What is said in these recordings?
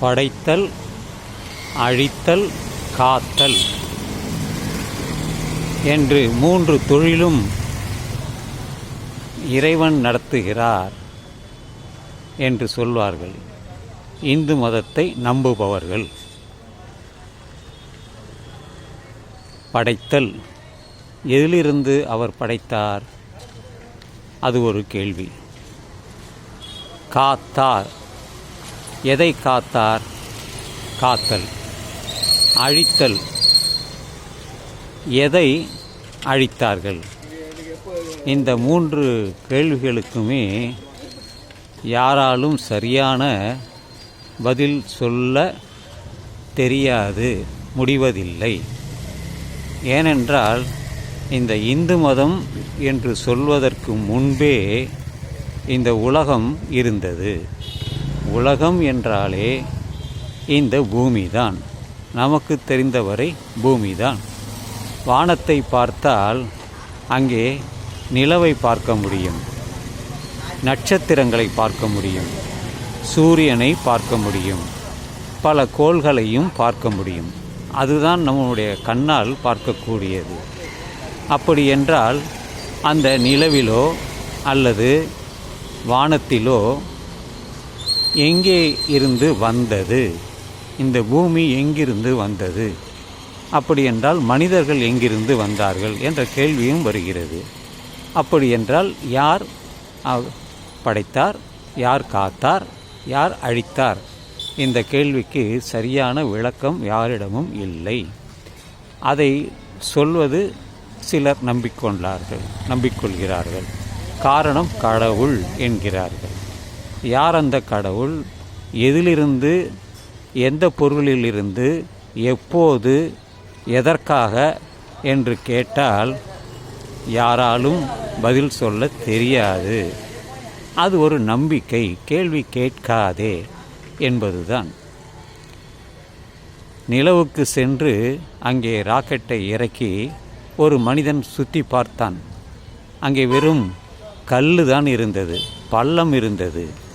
படைத்தல் அழித்தல் காத்தல் என்று மூன்று தொழிலும் இறைவன் நடத்துகிறார் என்று சொல்வார்கள். இந்து மதத்தை நம்புபவர்கள். படைத்தல். எதிலிருந்து அவர் படைத்தார்? அது ஒரு கேள்வி. காத்தார். எதை காத்தார்? காத்தல். அழித்தல். எதை அழித்தார்கள்? இந்த மூன்று கேள்விகளுக்குமே யாராலும் சரியான பதில் சொல்ல தெரியாது முடிவதில்லை. ஏனென்றால் இந்த இந்து மதம் என்று சொல்வதற்கு முன்பே இந்த உலகம் இருந்தது. உலகம் என்றாலே இந்த பூமிதான். நமக்கு தெரிந்தவரை பூமிதான். வானத்தை பார்த்தால் அங்கே நிலவை பார்க்க முடியும். நட்சத்திரங்களை பார்க்க முடியும். சூரியனை பார்க்க முடியும். பல கோள்களையும் பார்க்க முடியும். அதுதான் நம்முடைய கண்ணால் பார்க்கக்கூடியது. அப்படி என்றால் அந்த நிலவிலோ அல்லது வானத்திலோ எங்கே இருந்து வந்தது? இந்த பூமி எங்கிருந்து வந்தது? அப்படி என்றால் மனிதர்கள் எங்கிருந்து வந்தார்கள் என்ற கேள்வியும் வருகிறது. அப்படி என்றால் யார் படைத்தார்? யார் காத்தார்? யார் அழித்தார்? இந்த கேள்விக்கு சரியான விளக்கம் யாரிடமும் இல்லை. அதை சொல்வது சிலர் நம்பிக்கொண்டார்கள் நம்பிக்கொள்கிறார்கள். காரணம் கடவுள் என்கிறார்கள். யார் அந்த கடவுள்? எதிலிருந்து எந்த பொருளிலிருந்து எப்போது எதற்காக என்று கேட்டால் யாராலும் பதில் சொல்ல தெரியாது. அது ஒரு நம்பிக்கை கேள்வி கேட்காதே என்பதுதான். நிலவுக்கு சென்று அங்கே ராக்கெட்டை இறக்கி ஒரு மனிதன் சுற்றி பார்த்தான். அங்கே வெறும் கல்லு தான் இருந்தது பள்ளம் இருந்தது.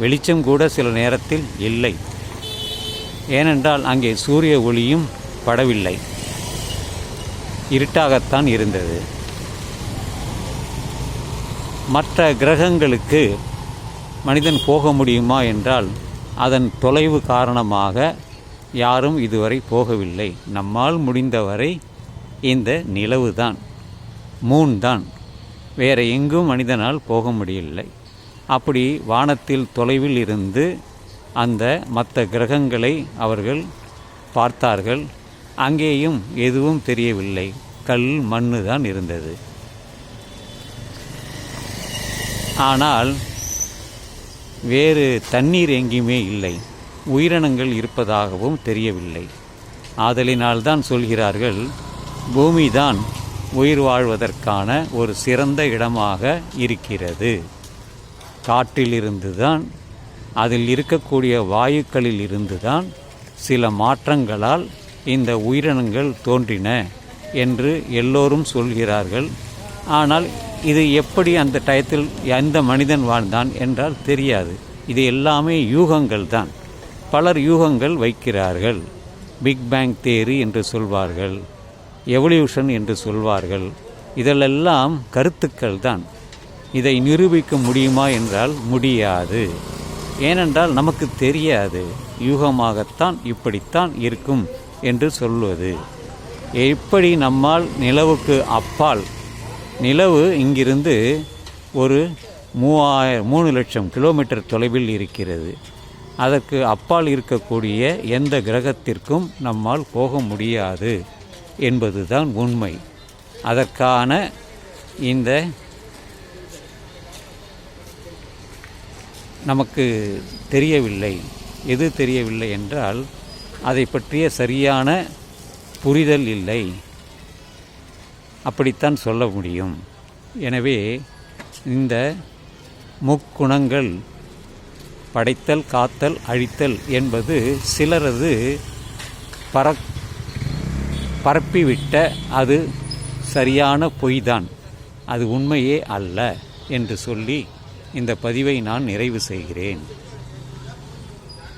வெளிச்சம் கூட சில நேரத்தில் இல்லை. ஏனென்றால் அங்கே சூரிய ஒளியும் படவில்லை. இருட்டாகத்தான் இருந்தது. மற்ற கிரகங்களுக்கு மனிதன் போக முடியுமா என்றால் அதன் தொலைவு காரணமாக யாரும் இதுவரை போகவில்லை. நம்மால் முடிந்தவரை இந்த நிலவு தான் மூன் தான் வேறு எங்கும் மனிதனால் போக முடியவில்லை. அப்படி வானத்தில் தொலைவில் இருந்து அந்த மற்ற கிரகங்களை அவர்கள் பார்த்தார்கள். அங்கேயும் எதுவும் தெரியவில்லை. கல் மண்ணு தான் இருந்தது. ஆனால் வேறு தண்ணீர் எங்கேயுமே இல்லை. உயிரினங்கள் இருப்பதாகவும் தெரியவில்லை. ஆதலினால் தான் சொல்கிறார்கள் பூமிதான் உயிர் வாழ்வதற்கான ஒரு சிறந்த இடமாக இருக்கிறது. காற்றிலிருந்து தான் அதில் இருக்கக்கூடிய வாயுக்களில் இருந்து தான் சில மாற்றங்களால் இந்த உயிரினங்கள் தோன்றின என்று எல்லோரும் சொல்கிறார்கள். ஆனால் இது எப்படி அந்த டயத்தில் எந்த மனிதன் வாழ்ந்தான் என்றால் தெரியாது. இது எல்லாமே யூகங்கள் தான். பலர் யூகங்கள் வைக்கிறார்கள். பிக் பேங் தேரி என்று சொல்வார்கள். எவல்யூஷன் என்று சொல்வார்கள். இதெல்லாம் கருத்துக்கள் தான். இதை நிரூபிக்க முடியுமா என்றால் முடியாது. ஏனென்றால் நமக்கு தெரியாது. யூகமாகத்தான் இப்படித்தான் இருக்கும் என்று சொல்வது. எப்படி நம்மால் நிலவுக்கு அப்பால்? நிலவு இங்கிருந்து ஒரு மூவாயிரம் மூணு லட்சம் கிலோமீட்டர் தொலைவில் இருக்கிறது. அதற்கு அப்பால் இருக்கக்கூடிய எந்த கிரகத்திற்கும் நம்மால் போக முடியாது என்பதுதான் உண்மை. அதற்கான இந்த நமக்கு தெரியவில்லை. எது தெரியவில்லை என்றால் அதை பற்றிய சரியான புரிதல் இல்லை. அப்படித்தான் சொல்ல முடியும். எனவே இந்த முக்குணங்கள் படைத்தல் காத்தல் அழித்தல் என்பது சிலரது பர பரப்பிவிட்ட அது சரியான பொய்தான். அது உண்மையே அல்ல என்று சொல்லி இந்த பதிவை நான் நிறைவு செய்கிறேன்.